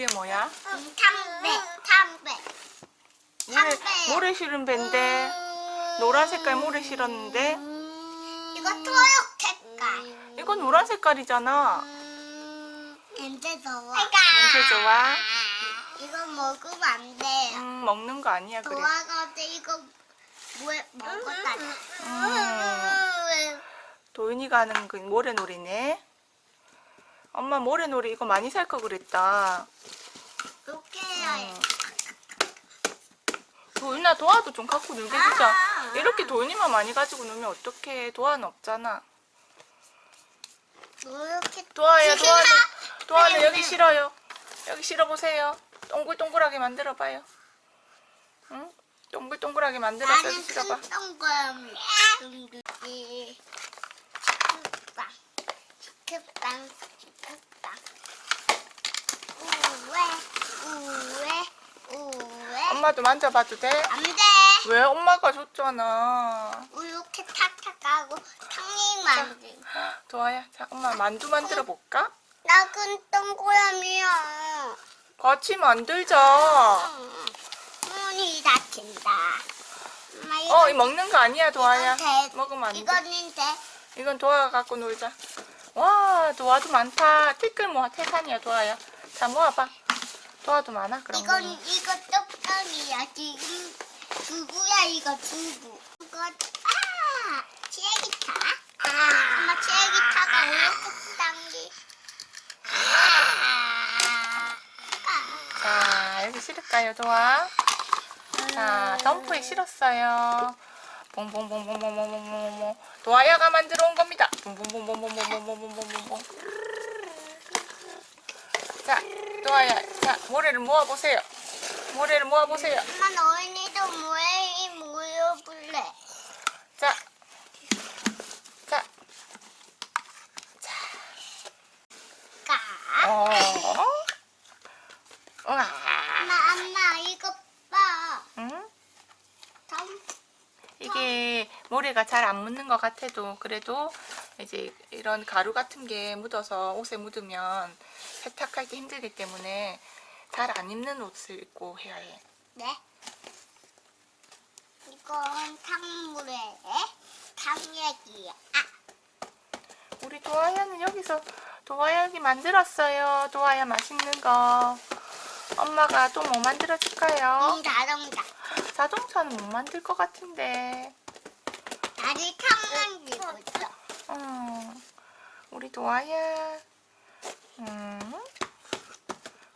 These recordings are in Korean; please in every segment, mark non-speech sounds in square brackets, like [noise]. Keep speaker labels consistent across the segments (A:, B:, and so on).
A: 그게 뭐야?
B: 음, 탐배, 탐배.
A: 모래,
B: 담배.
A: 모래 실은 밴데 노란 색깔 모래 실었는데
B: 이거 토록 색깔.
A: 이건 노란 색깔이잖아.
B: 냄새 좋아.
A: 냄새 좋아?
B: 이거 먹으면 안 돼요.
A: 음, 먹는 거 아니야 그래.
B: 좋아가지고 이거 뭐에 먹었다.
A: 음. 도윤이가 하는 그 모래놀이네. 엄마 모래놀이 이거 많이 살 거 그랬다.
B: 이렇게 해야 해.
A: 음. 도윤아 도화도 좀 갖고 놀게 주자.
B: 아.
A: 이렇게 도윤이만 많이 가지고 놀면 어떡해. 도화는 없잖아.
B: 이렇게
A: 도화야. 도화는 도화는
B: 네,
A: 여기
B: 네.
A: 싫어요. 여기 실어 보세요. 동글동글하게 만들어 봐요. 응? 동글동글하게 만들어서
B: 나는
A: 실어봐.
B: 큰 동그라미. 둥둥이. 크빵. 크빵.
A: 엄마도 만져봐도 돼?
B: 안 돼.
A: 왜 엄마가 줬잖아.
B: 이렇게 탁탁 하고 탕이 만들고.
A: 도화야, 자 엄마 만두 만들어 볼까?
B: 나 큰 동그라미야.
A: 같이 만들자.
B: 엄마 이거
A: 어, 이 먹는 거 아니야, 도화야.
B: 돼.
A: 먹으면 안 돼.
B: 이거는 돼.
A: 이건 도화가 갖고 놀자. 와, 도화도 많다. 티끌 모아, 태산이야, 도화야. 자, 모아봐. 도화도 많아, 거.
B: 이건 이거 떡떡이야. 지금 두부야 이거 두부. 이거 아 치에기타. 엄마 치에기타가 이렇게 당기. 아.
A: 자, 여기 실을까요, 도화? 자, 덤프에 실었어요. 봉봉봉봉봉봉봉봉봉. 도화야가 만들어 온 겁니다. 봉봉봉봉봉봉봉봉봉봉봉. 자, 도화야, 자, 모래를 모아 보세요. 모래를 모아 보세요.
B: 엄마 너희들도 모여이 모여 볼래?
A: 자, 자,
B: 까.
A: 어, 우와,
B: 엄마 엄마 이거 봐.
A: 응?
B: 덤.
A: 이게 모래가 잘 안 묻는 것 같아도 그래도 이제 이런 가루 같은 게 묻어서 옷에 묻으면 세탁할 때 힘들기 때문에 잘 안 입는 옷을 입고 해야 해.
B: 네. 이건 탕물에 탕약이야. 아,
A: 우리 도아야는 여기서 도아야 여기 만들었어요. 도아야 맛있는 거. 엄마가 또 뭐 만들어 줄까요?
B: 이 자동차.
A: 자동차는 못 만들 것 같은데.
B: 나를 탕 만 들고 있어.
A: 음, 우리 도아야. 음,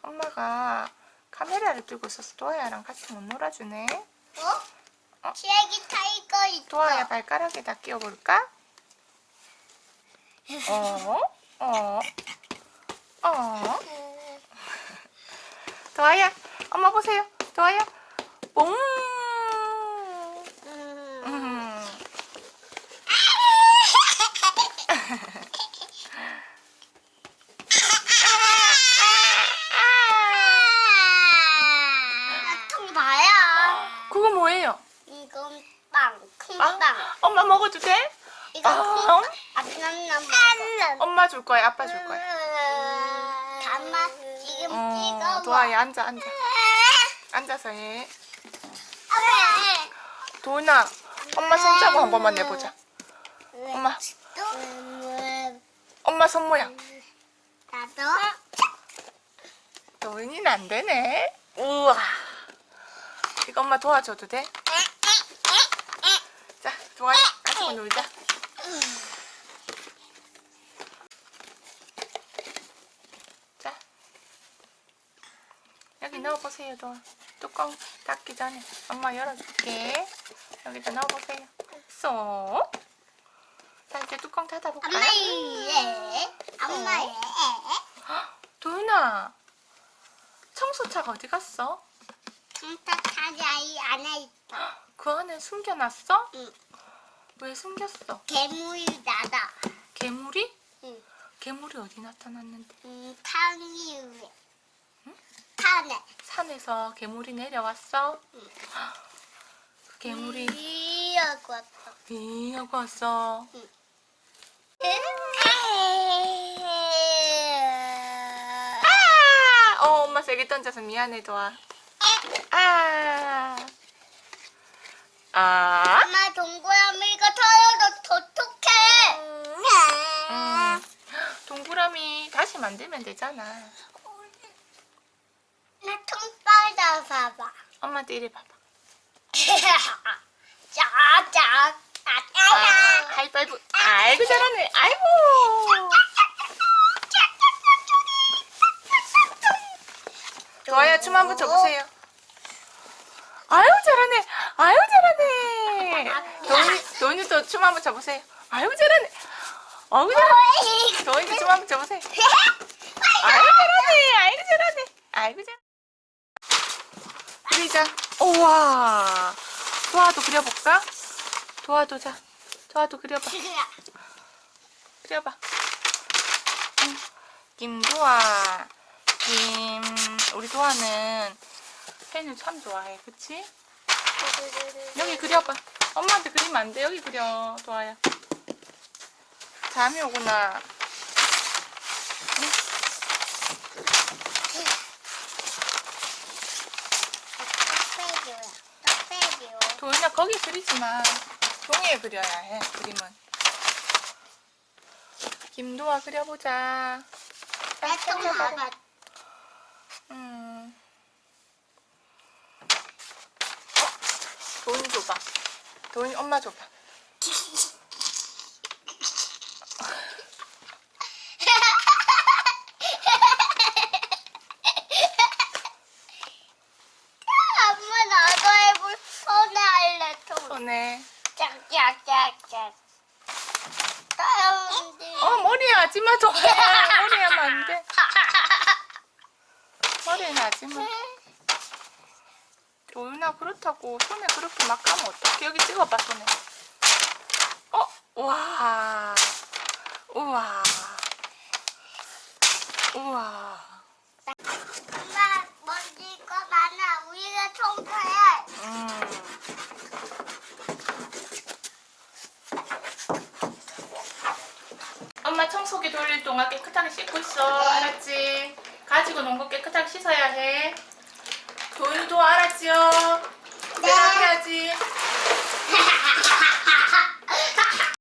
A: 엄마가 카메라를 들고 있어서 도아야랑 같이 못 놀아주네.
B: 어?
A: 어?
B: 치약이 타 이거 있어.
A: 도아야 발가락에다 끼워볼까? 어? 어? 어? [laughs] 도아야, 엄마 보세요. 도아야, 뽕!
B: 음.
A: 음.
B: 아, 통 봐야.
A: 그거 뭐예요?
B: 이건 빵, 큰
A: 빵?
B: 빵.
A: 엄마 먹어도 돼?
B: 이거
A: 아,
B: 큰 아빠는
A: 엄마 줄 거야, 아빠 줄 거야.
B: 담아 지금
A: 어,
B: 찍어.
A: 도아야 앉아, 앉아. 앉아서 해.
B: 엄마.
A: 도은아, 엄마 손잡고 한 번만 내보자. 엄마, 엄마 손 모양.
B: 나도.
A: 도은이는 안 되네. 우와. 이거 엄마 도와줘도 돼? 자, 도아야, 가지고 놀자. 자, 여기 넣어보세요, 도아. 뚜껑 닫기 전에 엄마 열어줄게. 여기다 넣어보세요. 쏙. 자, 이제 뚜껑 닫아볼까요?
B: 엄마 얘. 엄마 얘.
A: 도윤아, 청소차가 어디 갔어?
B: 청탁 타자이 안에 있어.
A: 그 안에 숨겨놨어?
B: 응.
A: 왜 숨겼어?
B: 괴물이 나다.
A: 괴물이?
B: 응.
A: 괴물이 어디 나타났는데?
B: 음, 탕이 위에. 탄에.
A: 산에서 괴물이 내려왔어?
B: 응.
A: 그 괴물이
B: 이 하고 왔어.
A: 이 하고 왔어.
B: 아!
A: 아! 어, 엄마 세게 던져서 미안해 도아. 아. 아.
B: 엄마 동그라미가 터져서 도둑해.
A: 음. 동그라미 다시 만들면 되잖아.
B: 나통 빠져봐봐.
A: 엄마한테 이래 봐봐. [laughs]
B: 짜짝.
A: 아. 하이파이브. 아이고 잘하네. 아이고. 좋아요. 춤 한번 춰보세요. 아유 잘하네. 아유 잘하네. 도훈이 도훈이도 춤 한번 춰보세요. 아유 잘하네. 아유 잘하네. 도훈이도 춤 한번 춰보세요. [laughs] 아이고 잘하네. 아이고 잘하네. 아이고 잘. 그 리자. 우와. 도화도 그려볼까? 도화도 자. 도화도 그려봐. 그려봐. 응. 김도아. 김. 우리 도아는 펜을 참 좋아해. 그치? 여기 그려봐. 엄마한테 그리면 안 돼. 여기 그려. 도아야. 잠이 오구나.
B: 떡배기요.
A: 도현아 거기 그리지 마. 종이에 그려야 해. 그림은. 김도아 그려보자.
B: 나좀 봐봐.
A: 음. 어? 도훈이 줘봐. 도훈이 엄마 줘봐.
B: 엄마 나도 해볼 손에 할래 좀.
A: 손에.
B: 짝짝짝짝. 다운데.
A: 어 머리에 하지 마 도훈아. 머리에 하면 안 돼. 머리에 하지 마. 도훈아 그렇다고 손에 그렇게 막 까면 어떡해. 여기 찍어봐 손에. 어? 와. 우와. 우와.
B: 엄마 먼지가 많아. 우리가 청소해.
A: 음. 엄마 청소기 돌릴 동안 깨끗하게 씻고 있어. 알았지? 가지고 논거 깨끗하게 씻어야 해. 도윤이도 알았지요?
B: 네.
A: 내가 해야지. [laughs]